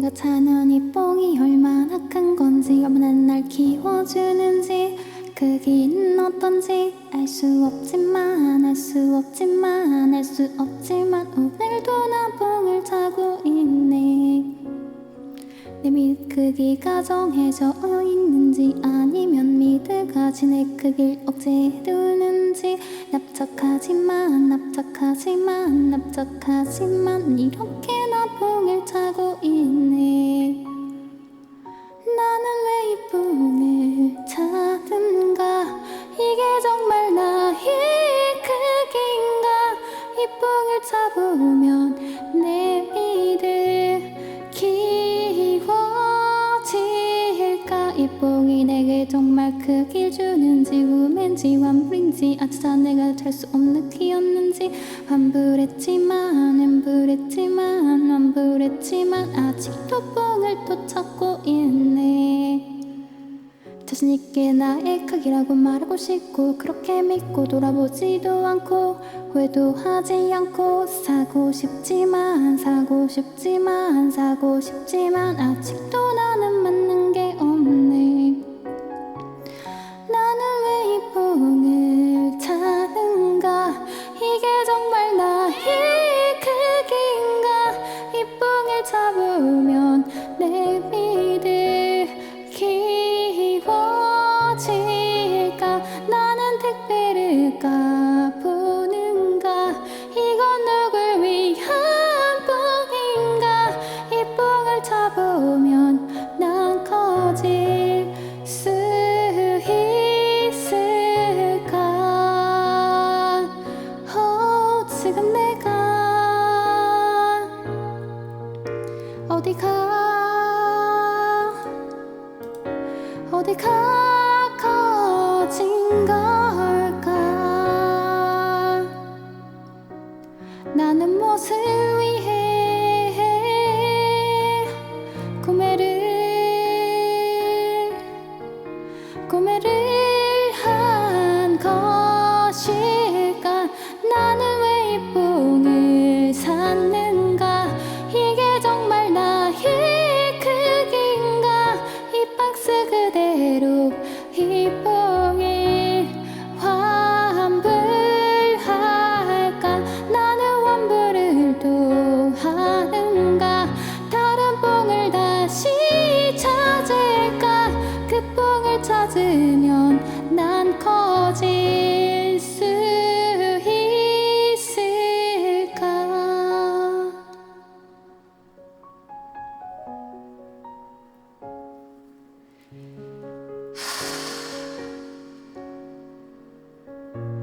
내가 찾는 이 뽕이 얼마나 큰 건지 얼마나 날 키워주는지 그 길은 어떤지 알 수 없지만 알 수 없지만 알 수 없지만 오늘도 나 뽕을 차고 있네. 내 미드 크기가 정해져 있는지 아니면 미드가 지내 크길 억제 두는지. 납작하지만 납작하지만 납작하지만 이렇게 차고 있네 나는 왜이 뽕을 찾는가? 이게 정말 나의 크기인가? 이 뽕을 차보면 내 미드 키워질까? 이 뽕이 내게 정말 크길 주는지 우맨지 환불인지 아차 내가 잘 수 없는 키였는지 환불했지만 환불했지만 환불했지만 아직도 뽕을 또 찾고 있네. 자신있게 나의 크기라고 말하고 싶고 그렇게 믿고 돌아보지도 않고 후회도 하지 않고 사고 싶지만 사고 싶지만 사고 싶지만 아직도 나는 맞는 어디가? 어디가 커진 걸까? 나는 위해